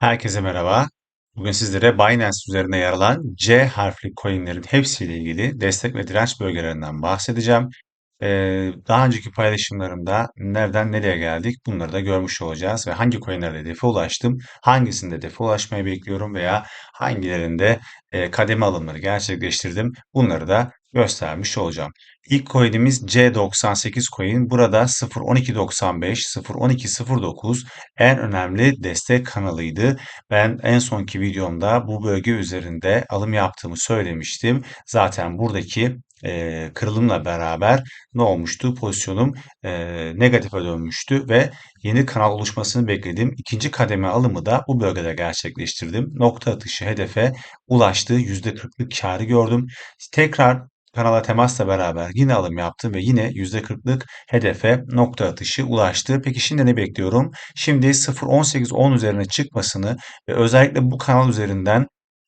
Herkese merhaba. Bugün sizlere Binance üzerinde yer alan C harfli coinlerin hepsiyle ilgili destek ve direnç bölgelerinden bahsedeceğim. Ee, daha önceki paylaşımlarımda nereden nereye geldik bunları da görmüş olacağız ve hangi coinlerde hedefe ulaştım, hangisinde hedefe ulaşmayı bekliyorum veya hangilerinde e, kademe alımları gerçekleştirdim bunları da göstermiş olacağım. İlk coin'imiz C98 coin. Burada 0.1295, 0.1209 en önemli destek kanalıydı. Ben en sonki videomda bu bölge üzerinde alım yaptığımı söylemiştim. Zaten buradaki e, kırılımla beraber ne olmuştu? Pozisyonum e, negatife dönmüştü ve yeni kanal oluşmasını bekledim. İkinci kademe alımı da bu bölgede gerçekleştirdim. Nokta atışı hedefe ulaştığı %40'lık karı gördüm. Tekrar kanala temasla beraber yine alım yaptım ve yine %40'lık hedefe nokta atışı ulaştı. Peki şimdi ne bekliyorum? Şimdi 0.18-10 üzerine çıkmasını ve özellikle bu kanal üzerinden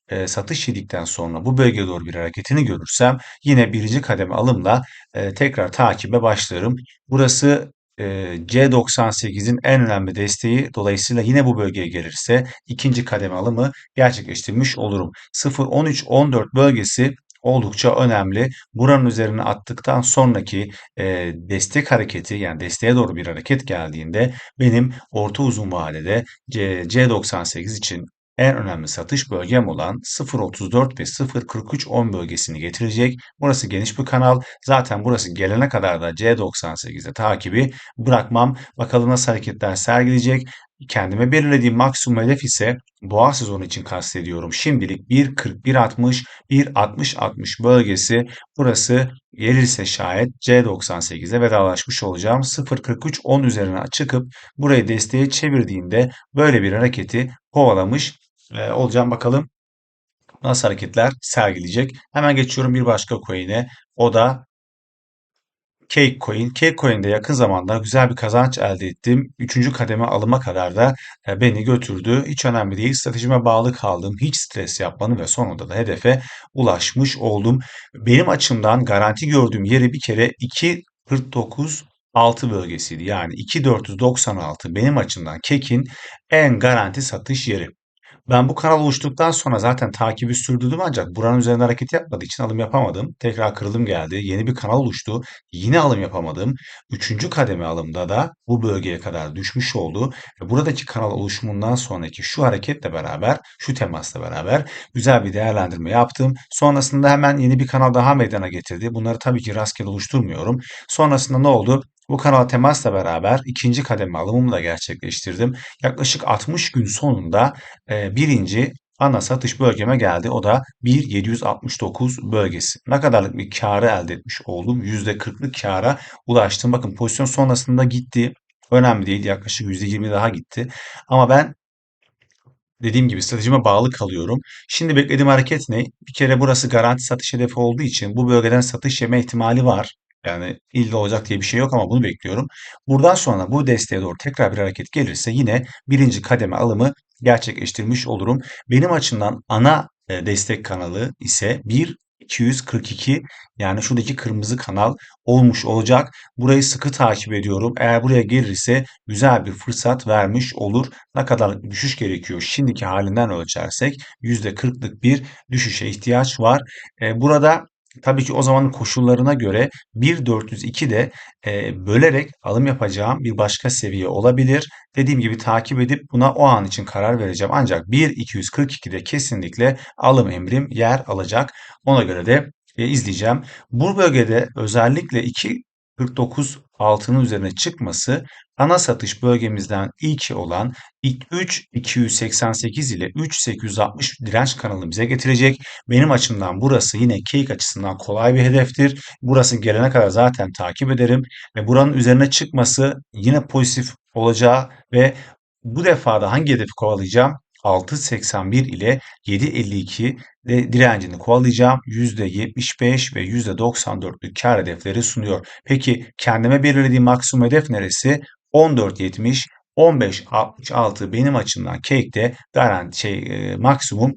e, satış yedikten sonra bu bölgeye doğru bir hareketini görürsem yine birinci kademe alımla e, tekrar takibe başlarım. Burası e, C98'in en önemli desteği dolayısıyla yine bu bölgeye gelirse ikinci kademe alımı gerçekleştirmiş olurum. 0-13-14 bölgesi oldukça önemli. Buranın üzerine attıktan sonraki e, destek hareketi yani desteğe doğru bir hareket geldiğinde benim orta uzun vadede C, C98 için en önemli satış bölgem olan 0.34 ve 0.43.10 bölgesini getirecek. Burası geniş bir kanal. Zaten burası gelene kadar da C98'de takibi bırakmam. Bakalım nasıl hareketler sergileyecek. Kendime belirlediğim maksimum hedef ise boğa sezonu için kastediyorum. Şimdilik 1.40, 1.60, 1.60-60 bölgesi. Burası gelirse şayet C98'e vedalaşmış olacağım. 0.43-10 üzerine çıkıp burayı desteğe çevirdiğinde böyle bir hareketi kovalamış e, olacağım. Bakalım nasıl hareketler sergileyecek. Hemen geçiyorum bir başka coin'e. O da Cakecoin. Cakecoin'de yakın zamanda güzel bir kazanç elde ettim. Üçüncü kademe alıma kadar da e, beni götürdü. Hiç önemli değil. Stratejime bağlı kaldım. Hiç stres yapmadım ve sonunda da hedefe ulaşmış oldum. Benim açımdan garanti gördüğüm yeri bir kere 2.49 6 bölgesiydi. Yani 2.496 benim açımdan Cake'in en garanti satış yeri. Ben bu kanal oluştuktan sonra zaten takibi sürdürdüm ancak buranın üzerinde hareket yapmadığı için alım yapamadım. Tekrar kırılım geldi. Yeni bir kanal oluştu. Yine alım yapamadım. Üçüncü kademe alımda da bu bölgeye kadar düşmüş oldu. Ve buradaki kanal oluşumundan sonraki şu hareketle beraber, şu temasla beraber güzel bir değerlendirme yaptım. Sonrasında hemen yeni bir kanal daha meydana getirdi. Bunları tabii ki rastgele oluşturmuyorum. Sonrasında ne oldu? Bu kanal temasla beraber ikinci kademe alımımı da gerçekleştirdim. Yaklaşık 60 gün sonunda e, birinci ana satış bölgeme geldi. O da 1.769 bölgesi. Ne kadarlık bir karı elde etmiş oldum? %40'lık kara ulaştım. Bakın pozisyon sonrasında gitti. Önemli değil. Yaklaşık %20 daha gitti. Ama ben dediğim gibi stratejime bağlı kalıyorum. Şimdi beklediğim hareket ne? Bir kere burası garanti satış hedefi olduğu için bu bölgeden satış yeme ihtimali var. Yani illa olacak diye bir şey yok ama bunu bekliyorum. Buradan sonra bu desteğe doğru tekrar bir hareket gelirse yine birinci kademe alımı gerçekleştirmiş olurum. Benim açımdan ana e, destek kanalı ise 1 242 yani şuradaki kırmızı kanal olmuş olacak. Burayı sıkı takip ediyorum. Eğer buraya gelirse güzel bir fırsat vermiş olur. Ne kadar düşüş gerekiyor? Şimdiki halinden ölçersek %40'lık bir düşüşe ihtiyaç var. E, burada Tabii ki o zamanın koşullarına göre 1.402 de e, bölerek alım yapacağım bir başka seviye olabilir. Dediğim gibi takip edip buna o an için karar vereceğim. Ancak 1.242'de kesinlikle alım emrim yer alacak. Ona göre de e, izleyeceğim. Bu bölgede özellikle 2.49 altının üzerine çıkması ana satış bölgemizden ilki olan 3.288 ile 3.860 direnç kanalını bize getirecek. Benim açımdan burası yine Cake açısından kolay bir hedeftir. Burası gelene kadar zaten takip ederim ve buranın üzerine çıkması yine pozitif olacağı ve bu defa da hangi hedefi kovalayacağım? 6.81 ile 7.52 de direncini kovalayacağım. %75 ve %94'lük kar hedefleri sunuyor. Peki kendime belirlediğim maksimum hedef neresi? 14.70 15.66 benim açımdan Cake'de garanti şey e, maksimum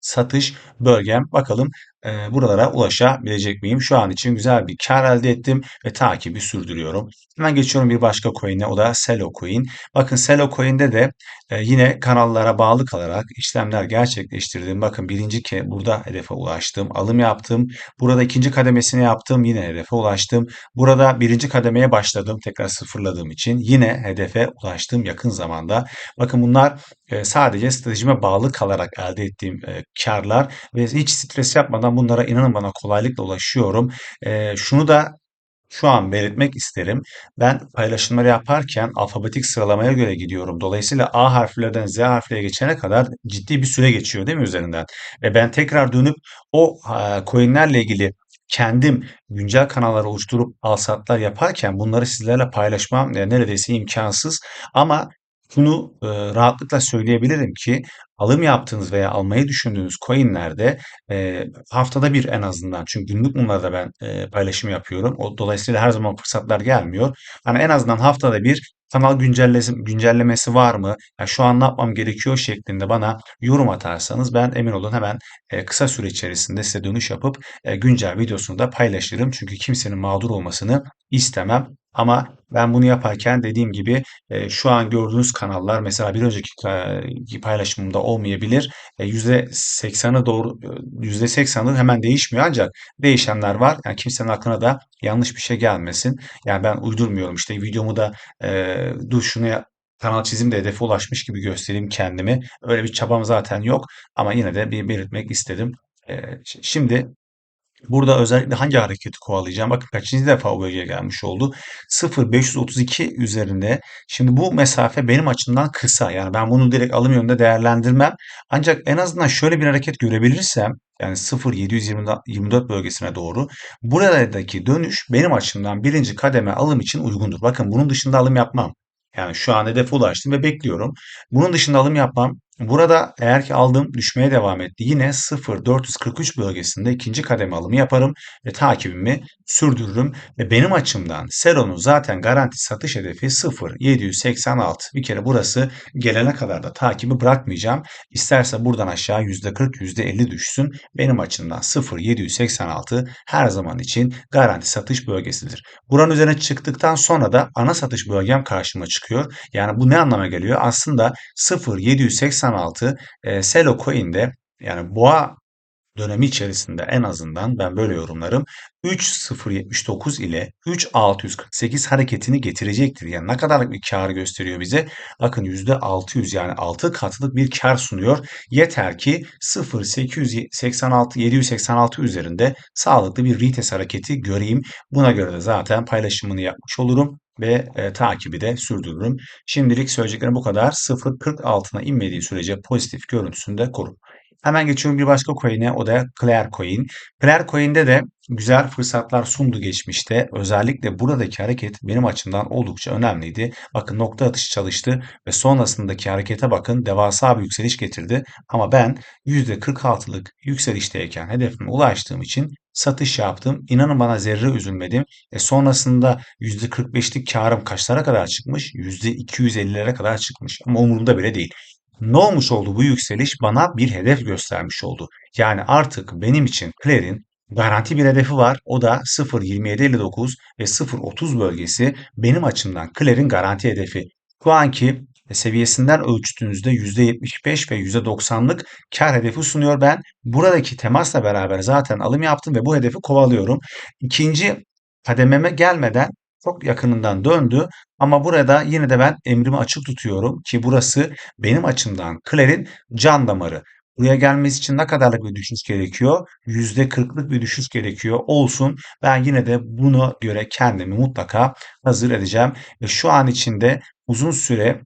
satış bölgem. Bakalım e, buralara ulaşabilecek miyim? Şu an için güzel bir kar elde ettim ve takibi sürdürüyorum. Hemen geçiyorum bir başka coin'e o da Celo Coin. Bakın Celo Coin'de de e, yine kanallara bağlı kalarak işlemler gerçekleştirdim. Bakın birinci ke burada hedefe ulaştım. Alım yaptım. Burada ikinci kademesini yaptım. Yine hedefe ulaştım. Burada birinci kademeye başladım. Tekrar sıfırladığım için yine hedefe ulaştım yakın zamanda. Bakın bunlar sadece stratejime bağlı kalarak elde ettiğim karlar ve hiç stres yapmadan bunlara inanın bana kolaylıkla ulaşıyorum. Şunu da şu an belirtmek isterim. Ben paylaşımları yaparken alfabetik sıralamaya göre gidiyorum. Dolayısıyla A harflerden Z harflere geçene kadar ciddi bir süre geçiyor değil mi üzerinden? Ve ben tekrar dönüp o coinlerle ilgili kendim güncel kanallar oluşturup alsatlar yaparken bunları sizlerle paylaşmam neredeyse imkansız. Ama şunu e, rahatlıkla söyleyebilirim ki alım yaptığınız veya almayı düşündüğünüz coinlerde e, haftada bir en azından çünkü günlük bunlarda ben e, paylaşım yapıyorum. O, dolayısıyla her zaman fırsatlar gelmiyor. Hani en azından haftada bir kanal güncellesi, güncellemesi var mı? Ya şu an ne yapmam gerekiyor şeklinde bana yorum atarsanız ben emin olun hemen e, kısa süre içerisinde size dönüş yapıp e, güncel videosunu da paylaşırım. Çünkü kimsenin mağdur olmasını istemem. Ama ben bunu yaparken dediğim gibi e, şu an gördüğünüz kanallar mesela bir önceki e, paylaşımımda olmayabilir. E, %80'ı doğru %80'ı hemen değişmiyor ancak değişenler var. Yani kimsenin aklına da yanlış bir şey gelmesin. Yani ben uydurmuyorum işte videomu da e, dur şunu ya- kanal çizim de hedefe ulaşmış gibi göstereyim kendimi. Öyle bir çabam zaten yok ama yine de bir belirtmek istedim. E, şimdi Burada özellikle hangi hareketi kovalayacağım? Bakın kaçıncı defa o bölgeye gelmiş oldu. 0.532 üzerinde. Şimdi bu mesafe benim açımdan kısa. Yani ben bunu direkt alım yönünde değerlendirmem. Ancak en azından şöyle bir hareket görebilirsem yani 0.724 bölgesine doğru buradaki dönüş benim açımdan birinci kademe alım için uygundur. Bakın bunun dışında alım yapmam. Yani şu an hedefe ulaştım ve bekliyorum. Bunun dışında alım yapmam. Burada eğer ki aldığım düşmeye devam etti. Yine 0.443 bölgesinde ikinci kademe alımı yaparım ve takibimi sürdürürüm. Ve benim açımdan Sero'nun zaten garanti satış hedefi 0.786. Bir kere burası gelene kadar da takibi bırakmayacağım. İsterse buradan aşağı %40, %50 düşsün. Benim açımdan 0.786 her zaman için garanti satış bölgesidir. Buranın üzerine çıktıktan sonra da ana satış bölgem karşıma çıkıyor. Yani bu ne anlama geliyor? Aslında 0.786 e, Selo Coin'de yani boğa dönemi içerisinde en azından ben böyle yorumlarım 3.079 ile 3.648 hareketini getirecektir. Yani ne kadarlık bir kar gösteriyor bize? Bakın %600 yani 6 katlık bir kar sunuyor. Yeter ki 0.886 786 üzerinde sağlıklı bir retest hareketi göreyim. Buna göre de zaten paylaşımını yapmış olurum ve e, takibi de sürdürürüm. Şimdilik söyleyeceklerim bu kadar. 0.40 altına inmediği sürece pozitif görüntüsünü de korun. Hemen geçiyorum bir başka coin'e o da Claire Coin. Claire Coin'de de güzel fırsatlar sundu geçmişte. Özellikle buradaki hareket benim açımdan oldukça önemliydi. Bakın nokta atışı çalıştı ve sonrasındaki harekete bakın devasa bir yükseliş getirdi. Ama ben %46'lık yükselişteyken hedefime ulaştığım için satış yaptım. İnanın bana zerre üzülmedim. E sonrasında %45'lik karım kaçlara kadar çıkmış? %250'lere kadar çıkmış. Ama umurumda bile değil. Ne olmuş oldu bu yükseliş? Bana bir hedef göstermiş oldu. Yani artık benim için Claire'in garanti bir hedefi var. O da 0.2759 ve 0.30 bölgesi benim açımdan Claire'in garanti hedefi. Şu anki seviyesinden ölçtüğünüzde %75 ve %90'lık kar hedefi sunuyor. Ben buradaki temasla beraber zaten alım yaptım ve bu hedefi kovalıyorum. İkinci kadememe gelmeden çok yakınından döndü ama burada yine de ben emrimi açık tutuyorum ki burası benim açımdan Claire'in can damarı. Buraya gelmesi için ne kadarlık bir düşüş gerekiyor? %40'lık bir düşüş gerekiyor. Olsun. Ben yine de buna göre kendimi mutlaka hazır edeceğim. Ve şu an içinde uzun süre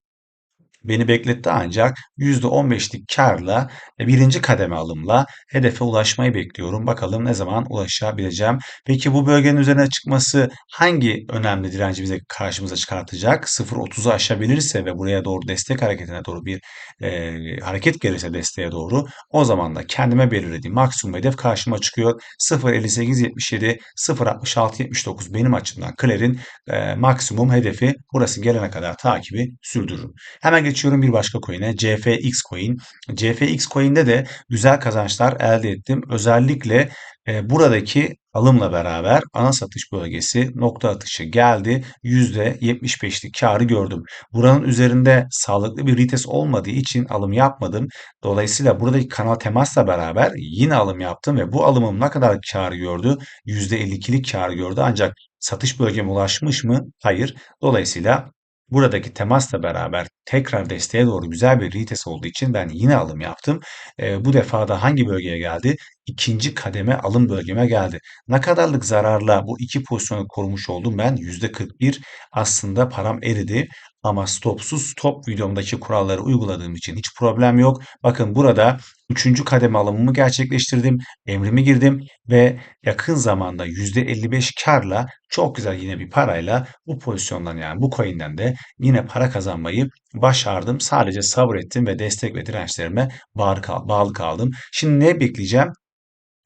beni bekletti ancak %15'lik karla e, birinci kademe alımla hedefe ulaşmayı bekliyorum. Bakalım ne zaman ulaşabileceğim. Peki bu bölgenin üzerine çıkması hangi önemli direnci bize karşımıza çıkartacak? 0.30'u aşabilirse ve buraya doğru destek hareketine doğru bir e, hareket gelirse desteğe doğru o zaman da kendime belirlediğim maksimum hedef karşıma çıkıyor. 0.58.77 0.66.79 benim açımdan Claire'in e, maksimum hedefi burası gelene kadar takibi sürdürürüm. Hemen geçiyorum bir başka coin'e. CFX coin. CFX coin'de de güzel kazançlar elde ettim. Özellikle e, buradaki alımla beraber ana satış bölgesi nokta atışı geldi. %75'lik karı gördüm. Buranın üzerinde sağlıklı bir retest olmadığı için alım yapmadım. Dolayısıyla buradaki kanal temasla beraber yine alım yaptım ve bu alımım ne kadar kar gördü? %52'lik kar gördü. Ancak satış bölgeme ulaşmış mı? Hayır. Dolayısıyla buradaki temasla beraber tekrar desteğe doğru güzel bir retest olduğu için ben yine alım yaptım. E, bu defa da hangi bölgeye geldi? İkinci kademe alım bölgeme geldi. Ne kadarlık zararla bu iki pozisyonu korumuş oldum ben? %41 aslında param eridi. Ama stopsuz stop videomdaki kuralları uyguladığım için hiç problem yok. Bakın burada üçüncü kademe alımımı gerçekleştirdim. Emrimi girdim ve yakın zamanda %55 karla çok güzel yine bir parayla bu pozisyondan yani bu coin'den de yine para kazanmayı başardım. Sadece sabrettim ve destek ve dirençlerime bağlı kaldım. Şimdi ne bekleyeceğim?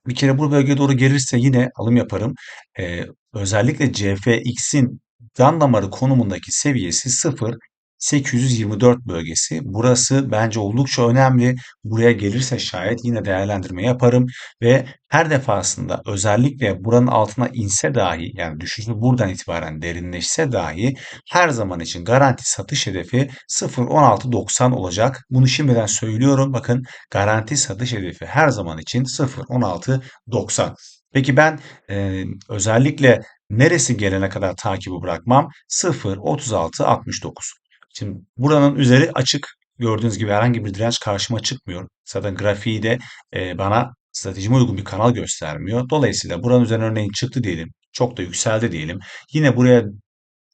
Bir kere bu bölgeye doğru gelirse yine alım yaparım. Ee, özellikle CFX'in can damarı konumundaki seviyesi 0 824 bölgesi. Burası bence oldukça önemli. Buraya gelirse şayet yine değerlendirme yaparım ve her defasında özellikle buranın altına inse dahi yani düşüşü buradan itibaren derinleşse dahi her zaman için garanti satış hedefi 0.1690 olacak. Bunu şimdiden söylüyorum. Bakın garanti satış hedefi her zaman için 0.1690. Peki ben e, özellikle neresi gelene kadar takibi bırakmam? 0, 36, 69. Şimdi buranın üzeri açık. Gördüğünüz gibi herhangi bir direnç karşıma çıkmıyor. Zaten grafiği de e, bana stratejime uygun bir kanal göstermiyor. Dolayısıyla buranın üzerine örneğin çıktı diyelim. Çok da yükseldi diyelim. Yine buraya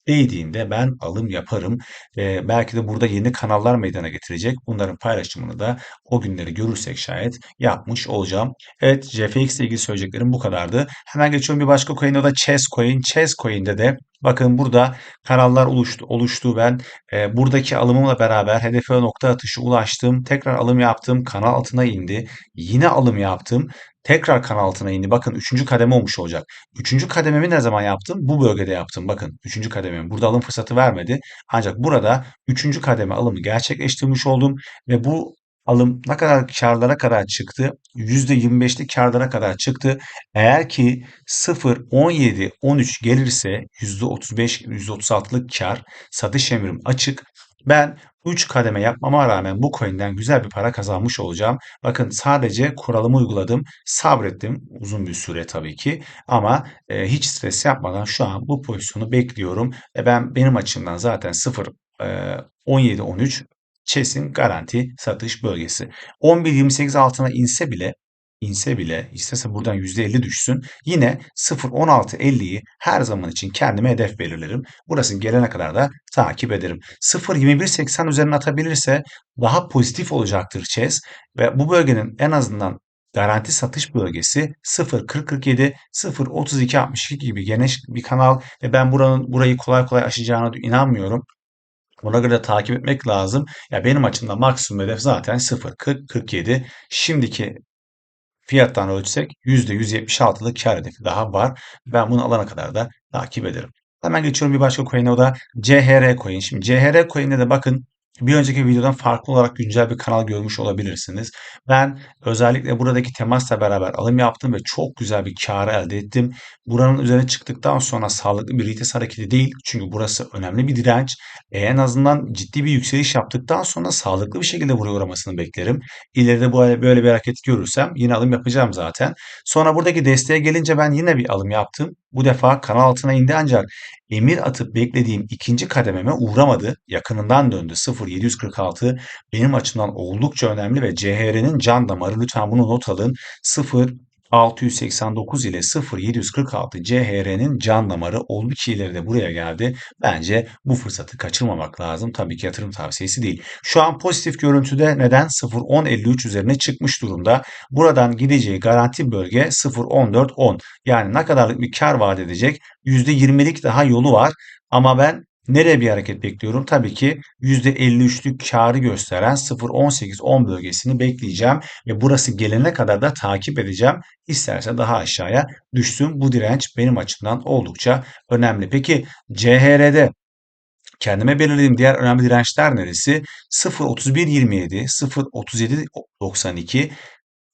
değdiğinde ben alım yaparım. Eee, belki de burada yeni kanallar meydana getirecek. Bunların paylaşımını da o günleri görürsek şayet yapmış olacağım. Evet, JFX ile ilgili söyleyeceklerim bu kadardı. Hemen geçiyorum bir başka coin o da Chess Coin. Chess Coin'de de bakın burada kanallar oluştu. oluştu. Ben e, buradaki alımımla beraber hedefe nokta atışı ulaştım. Tekrar alım yaptım. Kanal altına indi. Yine alım yaptım. Tekrar kanal altına indi. Bakın üçüncü kademe olmuş olacak. Üçüncü kadememi ne zaman yaptım? Bu bölgede yaptım. Bakın üçüncü kadememi. Burada alım fırsatı vermedi. Ancak burada üçüncü kademe alımı gerçekleştirmiş oldum. Ve bu alım ne kadar karlara kadar çıktı? %25'lik karlara kadar çıktı. Eğer ki 0, 17, 13 gelirse %35, %36'lık kar satış emrim açık. Ben 3 kademe yapmama rağmen bu coin'den güzel bir para kazanmış olacağım. Bakın sadece kuralımı uyguladım. Sabrettim uzun bir süre tabii ki. Ama e, hiç stres yapmadan şu an bu pozisyonu bekliyorum. E ben benim açımdan zaten 0 e, 17-13 Chess'in garanti satış bölgesi. 11.28 altına inse bile inse bile istese buradan %50 düşsün yine 0.16.50'yi her zaman için kendime hedef belirlerim. Burası gelene kadar da takip ederim. 0.21.80 üzerine atabilirse daha pozitif olacaktır Chess ve bu bölgenin en azından garanti satış bölgesi 0.40.47, 0.32.62 gibi geniş bir kanal ve ben buranın burayı kolay kolay aşacağına inanmıyorum. Ona göre takip etmek lazım. Ya benim açımdan maksimum hedef zaten 0.40-47. Şimdiki fiyattan ölçsek %176'lık kar hedefi daha var. Ben bunu alana kadar da takip ederim. Hemen geçiyorum bir başka coin'e o da CHR coin. Şimdi CHR coin'de de bakın bir önceki videodan farklı olarak güncel bir kanal görmüş olabilirsiniz. Ben özellikle buradaki temasla beraber alım yaptım ve çok güzel bir kar elde ettim. Buranın üzerine çıktıktan sonra sağlıklı bir retest hareketi değil. Çünkü burası önemli bir direnç. E, en azından ciddi bir yükseliş yaptıktan sonra sağlıklı bir şekilde buraya uğramasını beklerim. İleride bu böyle bir hareket görürsem yine alım yapacağım zaten. Sonra buradaki desteğe gelince ben yine bir alım yaptım. Bu defa kanal altına indi ancak emir atıp beklediğim ikinci kadememe uğramadı. Yakınından döndü. 0.746 benim açımdan oldukça önemli ve CHR'nin can damarı. Lütfen bunu not alın. 0 689 ile 0746 CHR'nin can damarı oldu ki ileride buraya geldi. Bence bu fırsatı kaçırmamak lazım. Tabii ki yatırım tavsiyesi değil. Şu an pozitif görüntüde neden 0.1053 üzerine çıkmış durumda. Buradan gideceği garanti bölge 0.1410. Yani ne kadarlık bir kar vaat edecek? %20'lik daha yolu var. Ama ben Nereye bir hareket bekliyorum? Tabii ki %53'lük karı gösteren 0.18-10 bölgesini bekleyeceğim ve burası gelene kadar da takip edeceğim. İsterse daha aşağıya düşsün. Bu direnç benim açımdan oldukça önemli. Peki CHR'de Kendime belirlediğim diğer önemli dirençler neresi? 0.31.27, 0.37.92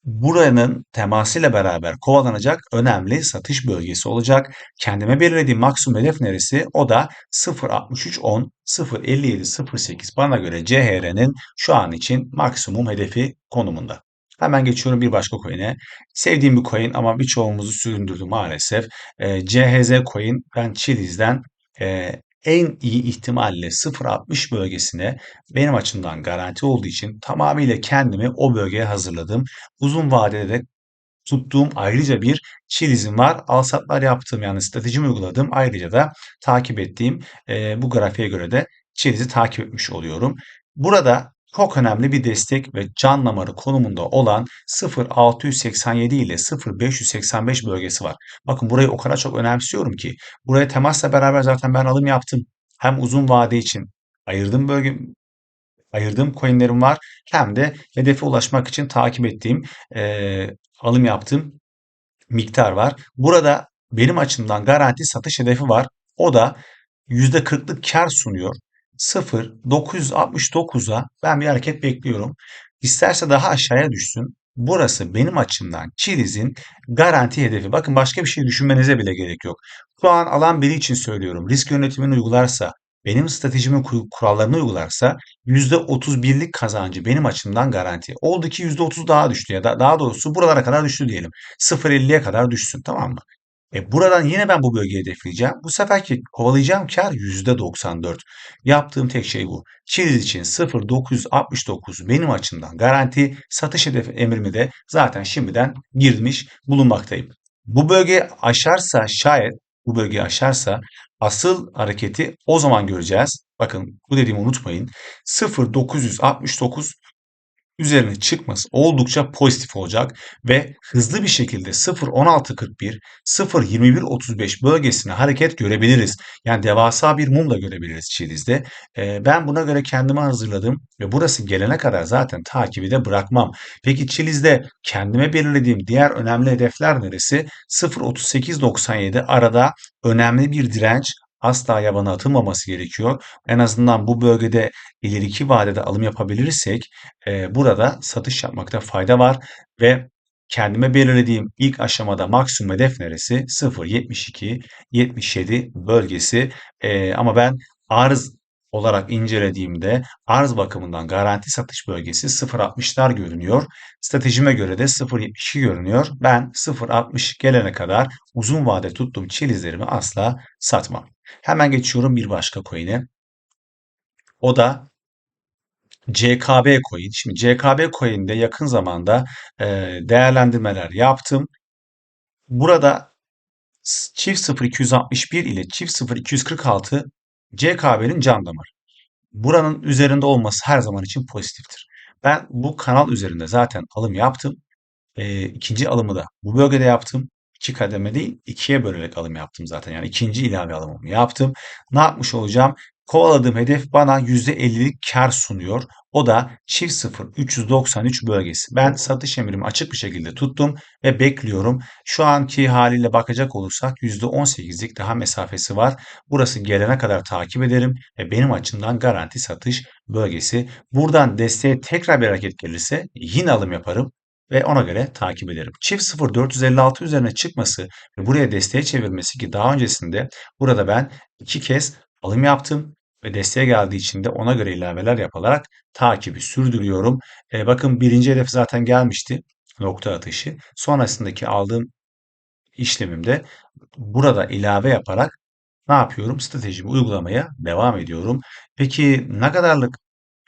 buranın temasıyla beraber kovalanacak önemli satış bölgesi olacak. Kendime belirlediğim maksimum hedef neresi? O da 0.63.10, 0.57.08 bana göre CHR'nin şu an için maksimum hedefi konumunda. Hemen geçiyorum bir başka coin'e. Sevdiğim bir coin ama birçoğumuzu süründürdü maalesef. E, CHZ coin ben Chiliz'den e, en iyi ihtimalle 0.60 bölgesine benim açımdan garanti olduğu için tamamıyla kendimi o bölgeye hazırladım. Uzun vadede de tuttuğum ayrıca bir çilizim var. Alsatlar yaptığım yani stratejimi uyguladığım ayrıca da takip ettiğim e, bu grafiğe göre de çilizi takip etmiş oluyorum. Burada çok önemli bir destek ve can damarı konumunda olan 0.687 ile 0.585 bölgesi var. Bakın burayı o kadar çok önemsiyorum ki buraya temasla beraber zaten ben alım yaptım. Hem uzun vade için ayırdığım bölge ayırdığım coinlerim var hem de hedefe ulaşmak için takip ettiğim e, alım yaptığım miktar var. Burada benim açımdan garanti satış hedefi var. O da %40'lık kar sunuyor. 0.969'a ben bir hareket bekliyorum. İsterse daha aşağıya düşsün. Burası benim açımdan Çiliz'in garanti hedefi. Bakın başka bir şey düşünmenize bile gerek yok. Şu an alan biri için söylüyorum. Risk yönetimini uygularsa, benim stratejimin kurallarını uygularsa %31'lik kazancı benim açımdan garanti. Oldu ki %30 daha düştü ya da daha doğrusu buralara kadar düştü diyelim. 0.50'ye kadar düşsün tamam mı? E buradan yine ben bu bölgeyi hedefleyeceğim. Bu seferki kovalayacağım kar %94. Yaptığım tek şey bu. Çiliz için 0.969 benim açımdan garanti. Satış hedefi emrimi de zaten şimdiden girmiş bulunmaktayım. Bu bölge aşarsa şayet bu bölgeyi aşarsa asıl hareketi o zaman göreceğiz. Bakın bu dediğimi unutmayın. 0.969 üzerine çıkması oldukça pozitif olacak ve hızlı bir şekilde 0.1641, 0.2135 bölgesine hareket görebiliriz. Yani devasa bir mum da görebiliriz Çiliz'de. Ee, ben buna göre kendimi hazırladım ve burası gelene kadar zaten takibi de bırakmam. Peki Çiliz'de kendime belirlediğim diğer önemli hedefler neresi? 0.3897 arada önemli bir direnç asla yabana atılmaması gerekiyor. En azından bu bölgede ileriki vadede alım yapabilirsek e, burada satış yapmakta fayda var ve kendime belirlediğim ilk aşamada maksimum hedef neresi? 0.72 77 bölgesi. E, ama ben arz olarak incelediğimde arz bakımından garanti satış bölgesi 0.60'lar görünüyor. Stratejime göre de 0.72 görünüyor. Ben 0.60 gelene kadar uzun vade tuttuğum çilizlerimi asla satmam. Hemen geçiyorum bir başka coin'e. O da CKB coin. Şimdi CKB coin'de yakın zamanda e, değerlendirmeler yaptım. Burada çift 0261 ile çift 0246 CKB'nin can damarı. Buranın üzerinde olması her zaman için pozitiftir. Ben bu kanal üzerinde zaten alım yaptım. E, ikinci alımı da bu bölgede yaptım. İki kademe değil, ikiye bölerek alım yaptım zaten. Yani ikinci ilave alımımı yaptım. Ne yapmış olacağım? Kovaladığım hedef bana %50'lik kar sunuyor. O da çift 0 393 bölgesi. Ben satış emrimi açık bir şekilde tuttum ve bekliyorum. Şu anki haliyle bakacak olursak %18'lik daha mesafesi var. Burası gelene kadar takip ederim ve benim açımdan garanti satış bölgesi. Buradan desteğe tekrar bir hareket gelirse yine alım yaparım ve ona göre takip ederim. Çift 0 456 üzerine çıkması ve buraya desteğe çevirmesi ki daha öncesinde burada ben iki kez alım yaptım ve desteğe geldiği için de ona göre ilaveler yaparak takibi sürdürüyorum. E, bakın birinci hedef zaten gelmişti nokta atışı. Sonrasındaki aldığım işlemimde burada ilave yaparak ne yapıyorum? Stratejimi uygulamaya devam ediyorum. Peki ne kadarlık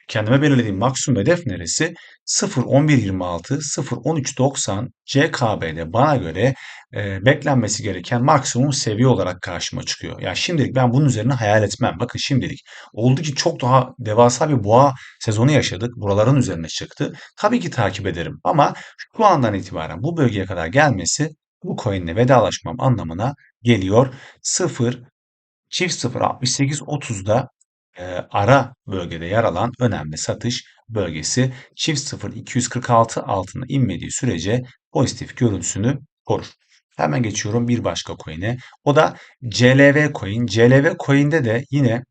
kendime belirlediğim maksimum hedef neresi? 0.1126, 0.1390 CKB'de bana göre e, beklenmesi gereken maksimum seviye olarak karşıma çıkıyor. Yani şimdilik ben bunun üzerine hayal etmem. Bakın şimdilik oldu ki çok daha devasa bir boğa sezonu yaşadık. Buraların üzerine çıktı. Tabii ki takip ederim ama şu andan itibaren bu bölgeye kadar gelmesi bu coin'le vedalaşmam anlamına geliyor. 0 çift 0 68 30'da e, ara bölgede yer alan önemli satış bölgesi çift 0 246 altına inmediği sürece pozitif görüntüsünü korur. Hemen geçiyorum bir başka coin'e. O da CLV coin. CLV coin'de de yine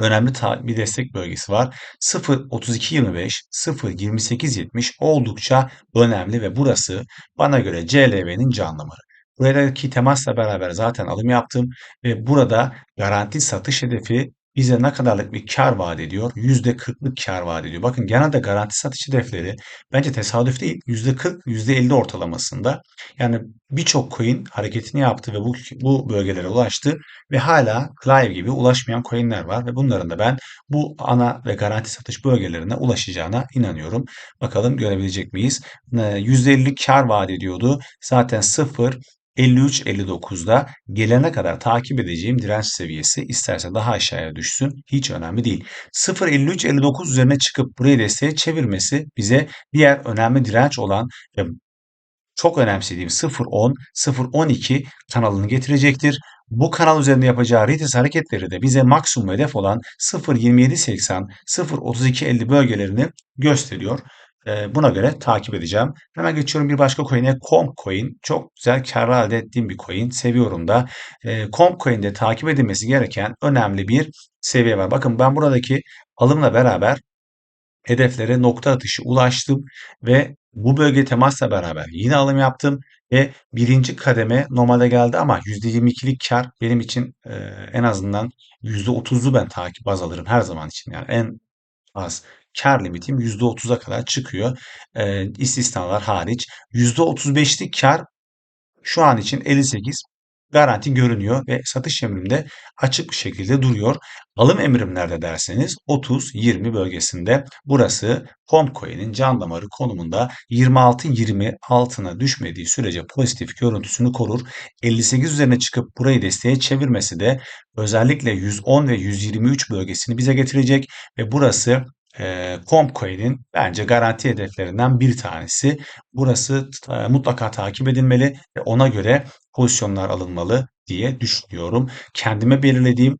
önemli bir destek bölgesi var. 0.3225, 0.2870 oldukça önemli ve burası bana göre CLV'nin can damarı. Buradaki temasla beraber zaten alım yaptım ve burada garanti satış hedefi bize ne kadarlık bir kar vaat ediyor? %40'lık kar vaat ediyor. Bakın genelde garanti satış hedefleri bence tesadüf değil %40, %50 ortalamasında. Yani birçok coin hareketini yaptı ve bu, bu bölgelere ulaştı ve hala Clive gibi ulaşmayan coinler var ve bunların da ben bu ana ve garanti satış bölgelerine ulaşacağına inanıyorum. Bakalım görebilecek miyiz? %50 kar vaat ediyordu. Zaten 0 53-59'da gelene kadar takip edeceğim direnç seviyesi isterse daha aşağıya düşsün hiç önemli değil. 0.53-59 üzerine çıkıp burayı desteğe çevirmesi bize diğer önemli direnç olan çok önemsediğim 0.10, 0.12 kanalını getirecektir. Bu kanal üzerinde yapacağı retest hareketleri de bize maksimum hedef olan 0.2780, 0.3250 bölgelerini gösteriyor. Buna göre takip edeceğim. Hemen geçiyorum bir başka coin'e. Comp coin. Çok güzel kar elde ettiğim bir coin. Seviyorum da. Ee, Comp coin'de takip edilmesi gereken önemli bir seviye var. Bakın ben buradaki alımla beraber hedeflere nokta atışı ulaştım ve bu bölge temasla beraber yine alım yaptım ve birinci kademe normalde geldi ama %22'lik kar benim için en azından %30'lu ben takip baz alırım her zaman için. Yani en az kar limitim %30'a kadar çıkıyor. E, istisnalar hariç. %35'lik kar şu an için 58 garanti görünüyor ve satış emrimde açık bir şekilde duruyor. Alım emrim nerede derseniz 30-20 bölgesinde. Burası Comcoin'in can damarı konumunda 26-20 altına düşmediği sürece pozitif görüntüsünü korur. 58 üzerine çıkıp burayı desteğe çevirmesi de özellikle 110 ve 123 bölgesini bize getirecek ve burası e, Comcoin'in bence garanti hedeflerinden bir tanesi. Burası e, mutlaka takip edilmeli ve ona göre pozisyonlar alınmalı diye düşünüyorum. Kendime belirlediğim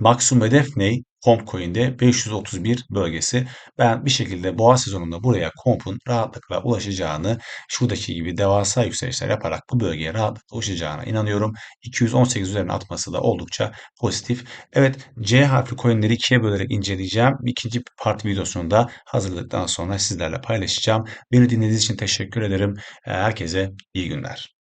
maksimum hedef ne? Comp Coin'de 531 bölgesi. Ben bir şekilde boğa sezonunda buraya Comp'un rahatlıkla ulaşacağını, şuradaki gibi devasa yükselişler yaparak bu bölgeye rahatlıkla ulaşacağına inanıyorum. 218 üzerine atması da oldukça pozitif. Evet C harfli coinleri ikiye bölerek inceleyeceğim. İkinci part videosunu da hazırladıktan sonra sizlerle paylaşacağım. Beni dinlediğiniz için teşekkür ederim. Herkese iyi günler.